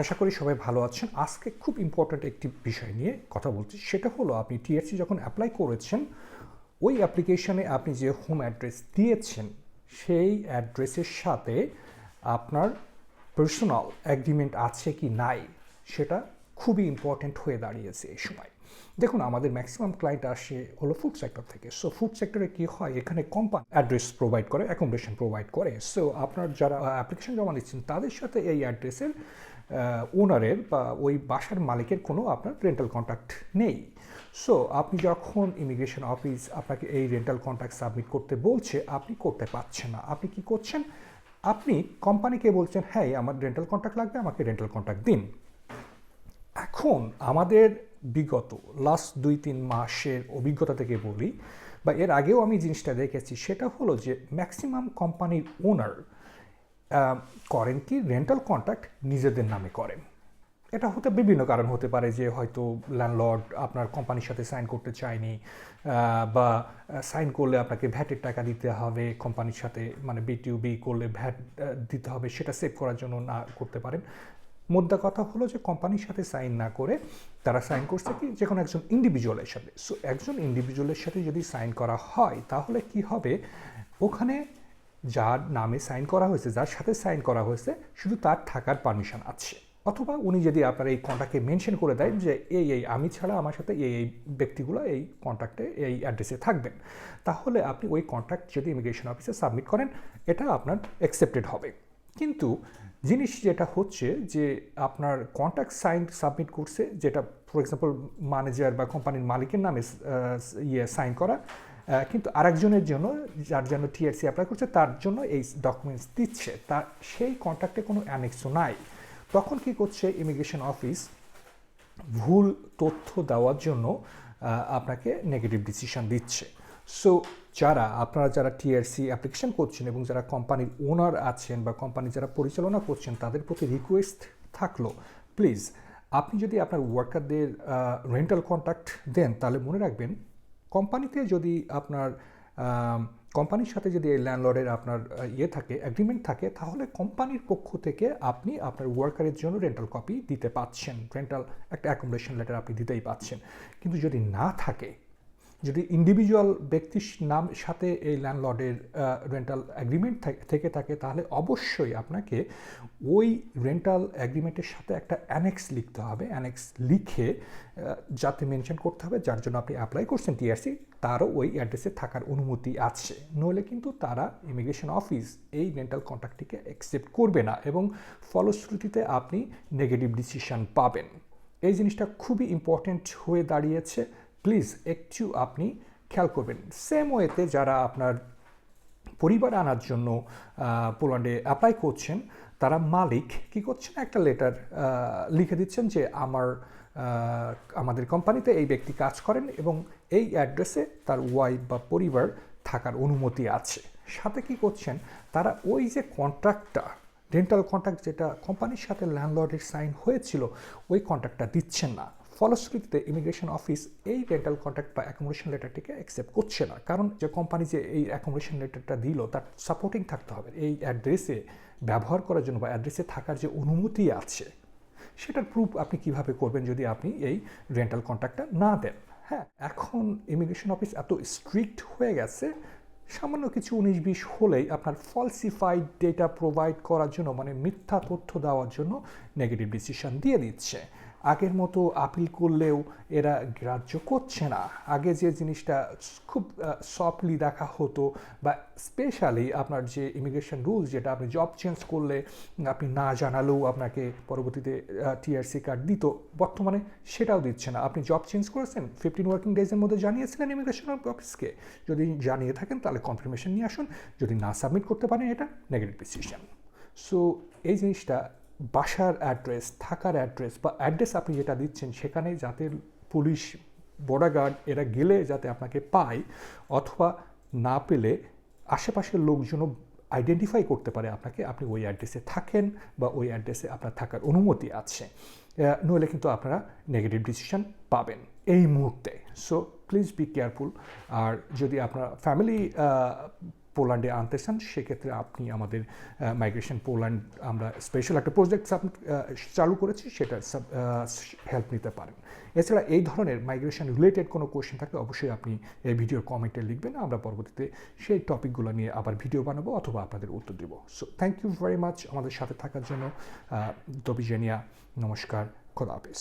আশা করি সবাই ভালো আছেন। আজকে খুব ইম্পর্ট্যান্ট একটি বিষয় নিয়ে কথা বলছি। সেটা হলো আপনি টিএসসি যখন অ্যাপ্লাই করেছেন, ওই অ্যাপ্লিকেশনে আপনি যে হোম অ্যাড্রেস দিয়েছেন, সেই অ্যাড্রেসের সাথে আপনার পার্সোনাল অ্যাগ্রিমেন্ট আছে কি নাই, সেটা খুবই ইম্পর্ট্যান্ট হয়ে দাঁড়িয়েছে এই সময়। দেখুন, আমাদের ম্যাক্সিমাম ক্লায়েন্ট আসে হলো ফুড সেক্টর থেকে। সো ফুড সেক্টরে কী হয়? এখানে কোম্পানি অ্যাড্রেস প্রোভাইড করে অ্যাকোমোডেশন প্রোভাইড করে। সো আপনার যারা অ্যাপ্লিকেশন জমা দিচ্ছেন, তাদের সাথে এই অ্যাড্রেসের ওনারের বা ওই বাসার মালিকের কোনো আপনার রেন্টাল কন্ট্যাক্ট নেই। সো আপনি যখন ইমিগ্রেশন অফিস আপনাকে এই রেন্টাল কন্ট্যাক্ট সাবমিট করতে বলছে, আপনি করতে পারছেন না। আপনি কি করছেন? আপনি কোম্পানিকে বলছেন হ্যাঁ আমার রেন্টাল কন্ট্যাক্ট লাগবে, আমাকে রেন্টাল কন্ট্যাক্ট দিন। এখন আমাদের বিগত লাস্ট দুই, তিন মাসের অভিজ্ঞতা থেকে বলি, বা এর আগেও আমি জিনিসটা দেখেছি, সেটা হলো যে ম্যাক্সিমাম কোম্পানির ওনার করেন কি রেন্টাল কন্ট্রাক্ট নিজেদের নামে করেন। এটা হতে বিভিন্ন কারণ হতে পারে যে হয়তো ল্যান্ডলর্ড আপনার কোম্পানির সাথে সাইন করতে চায়নি বা সাইন করলে আপনাকে ভ্যাটের টাকা দিতে হবে কোম্পানির সাথে মানে বিটিউবি করলে ভ্যাট দিতে হবে, সেটা সেভ করার জন্য না করতে পারেন। মোদ্দা কথা হলো যে কোম্পানির সাথে সাইন না করে তারা সাইন করছে কি যে কোনো একজন ইন্ডিভিজুয়ালের সাথে। সো একজন ইন্ডিভিজুয়ালের সাথে যদি সাইন করা হয়, তাহলে কি হবে? ওখানে যার নামে সাইন করা হয়েছে, যার সাথে সাইন করা হয়েছে, শুধু তার থাকার পারমিশন আছে। অথবা উনি যদি আপনার এই কন্ট্যাক্টে মেনশন করে দেয় যে, এই এই, আমি ছাড়া আমার সাথে এই এই ব্যক্তিগুলো এই কন্ট্যাক্টে এই অ্যাড্রেসে থাকবেন। তাহলে আপনি ওই কন্ট্যাক্ট যদি ইমিগ্রেশন অফিসে সাবমিট করেন, এটা আপনার অ্যাকসেপ্টেড হবে। কিন্তু জিনিস যেটা হচ্ছে যে, আপনার কন্ট্যাক্ট সাইন সাবমিট করছে, যেটা ফর এক্সাম্পল ম্যানেজার বা কোম্পানির মালিকের নামে ইয়ে সাইন করা কিন্তু আরেকজনের জন্য, যার জন্য টিআরসি অ্যাপ্লাই করছে, তার জন্য এই ডকুমেন্টস দিচ্ছে। তার সেই কন্ট্যাক্টে কোনো অ্যানেক্সও নাই। তখন কি করছে ইমিগ্রেশন অফিস ভুল তথ্য দেওয়ার জন্য আপনাকে নেগেটিভ ডিসিশন দিচ্ছে। সো যারা, আপনারা যারা টিআরসি অ্যাপ্লিকেশন করছেন এবং যারা কোম্পানির ওনার আছেন বা কোম্পানি যারা পরিচালনা করছেন, তাদের প্রতি রিকোয়েস্ট থাকল। প্লিজ আপনি যদি আপনার ওয়ার্কারদের রেন্টাল কন্ট্রাক্ট দেন, তাহলে মনে রাখবেন কোম্পানিতে যদি আপনার কোম্পানির সাথে যদি ল্যান্ডলর্ডের আপনার ইয়ে থাকে অ্যাগ্রিমেন্ট থাকে, তাহলে কোম্পানির পক্ষ থেকে আপনি আপনার ওয়ার্কারের জন্য রেন্টাল কপি দিতে পাচ্ছেন। রেন্টাল একটা অ্যাকোমোডেশন লেটার আপনি দিতেই পাচ্ছেন। কিন্তু যদি না থাকে যদি ইন্ডিভিজুয়াল ব্যক্তির নাম, সাথে এই ল্যান্ডলর্ডের রেন্টাল অ্যাগ্রিমেন্ট থেকে থাকে, তাহলে অবশ্যই আপনাকে ওই রেন্টাল অ্যাগ্রিমেন্টের সাথে একটা অ্যানেক্স লিখতে হবে। অ্যানেক্স লিখে যাতে মেনশন করতে হবে, যার জন্য আপনি অ্যাপ্লাই করছেন টিআরসি তারও ওই অ্যাড্রেসে থাকার অনুমতি আছে। নইলে কিন্তু তারা ইমিগ্রেশন অফিস এই রেন্টাল কন্ট্রাক্টটিকে অ্যাকসেপ্ট করবে না এবং ফলশ্রুতিতে আপনি নেগেটিভ ডিসিশন পাবেন। এই জিনিসটা খুবই ইম্পর্ট্যান্ট হয়ে দাঁড়িয়েছে। প্লিজ একটু আপনি খেয়াল করবেন। সেম ওয়েতে যারা আপনার পরিবার আনার জন্য পোল্যান্ডে অ্যাপ্লাই করছেন, তারা মালিক, কি করছেন? একটা লেটার লিখে দিচ্ছেন যে আমার আমাদের কোম্পানিতে এই ব্যক্তি কাজ করেন এবং এই অ্যাড্রেসে তার ওয়াইফ বা পরিবার থাকার অনুমতি আছে। সাথে কি করছেন? তারা ওই যে কন্ট্রাক্টটা রেন্টাল কন্ট্রাক্ট যেটা কোম্পানির সাথে ল্যান্ডলর্ডের সাইন হয়েছিল, ওই কন্ট্রাক্টটা দিচ্ছেন না। ফলশ্রুতিতে ইমিগ্রেশন অফিস এই রেন্টাল কন্ট্রাক্ট বা অ্যাকোমোডেশন লেটারটিকে অ্যাকসেপ্ট করছে না। কারণ যে কোম্পানি যে এই অ্যাকোমোডেশন লেটারটা দিল, তার সাপোর্টিং থাকতে হবে। এই অ্যাড্রেসে ব্যবহার করার জন্য বা অ্যাড্রেসে থাকার যে অনুমতি আছে, সেটার প্রুফ আপনি কীভাবে করবেন যদি আপনি এই রেন্টাল কন্ট্রাক্টটা না দেন? হ্যাঁ এখন ইমিগ্রেশন অফিস এত স্ট্রিক্ট হয়ে গেছে, সামান্য কিছু উনিশ বিশ হলেই আপনার ফলসিফাইড ডেটা প্রোভাইড করার জন্য মানে মিথ্যা তথ্য দেওয়ার জন্য নেগেটিভ ডিসিশন দিয়ে দিচ্ছে। আগের মতো আপিল করলেও এরা গ্রাহ্য করছে না। আগে যে জিনিসটা খুব সফটলি দেখা হতো বা স্পেশালি আপনার যে ইমিগ্রেশন রুলস যেটা আপনি জব চেঞ্জ করলে আপনি না জানালেও আপনাকে পরবর্তীতে টিআরসি কার্ড দিত, বর্তমানে সেটাও দিচ্ছে না। আপনি জব চেঞ্জ করেছেন ফিফটিন ওয়ার্কিং ডেজের মধ্যে জানিয়েছিলেন ইমিগ্রেশন অফিসকে যদি জানিয়ে থাকেন তাহলে কনফার্মেশন নিয়ে আসুন, যদি না সাবমিট করতে পারেন এটা নেগেটিভ ডিসিশন সো এই জিনিসটা বাসার অ্যাড্রেস, থাকার অ্যাড্রেস বা অ্যাড্রেস আপনি যেটা দিচ্ছেন সেখানে যাতে পুলিশ বর্ডার গার্ড এরা গেলে যাতে আপনাকে পায় অথবা না পেলে আশেপাশের লোকজনও আইডেন্টিফাই করতে পারে আপনাকে, আপনি ওই অ্যাড্রেসে থাকেন বা ওই অ্যাড্রেসে আপনার থাকার অনুমতি আছে। নইলে কিন্তু আপনারা নেগেটিভ ডিসিশন পাবেন এই মুহূর্তে। সো প্লিজ বি কেয়ারফুল আর যদি আপনার ফ্যামিলি পোল্যান্ডে আনতে চান, সেক্ষেত্রে আপনি আমাদের মাইগ্রেশন পোল্যান্ড আমরা স্পেশাল একটা প্রজেক্ট চালু করেছি, সেটা হেল্প নিতে পারেন। এছাড়া এই ধরনের মাইগ্রেশন রিলেটেড কোনো কোয়েশ্চেন থাকলে অবশ্যই আপনি এই ভিডিওর কমেন্টে লিখবেন, আমরা পরবর্তীতে সেই টপিকগুলো নিয়ে আবার ভিডিও বানাবো অথবা আপনাদের উত্তর দেবো। So thank you very much আমাদের সাথে থাকার জন্য দবিজেনিয়া নমস্কার, খোদা হাফিজ।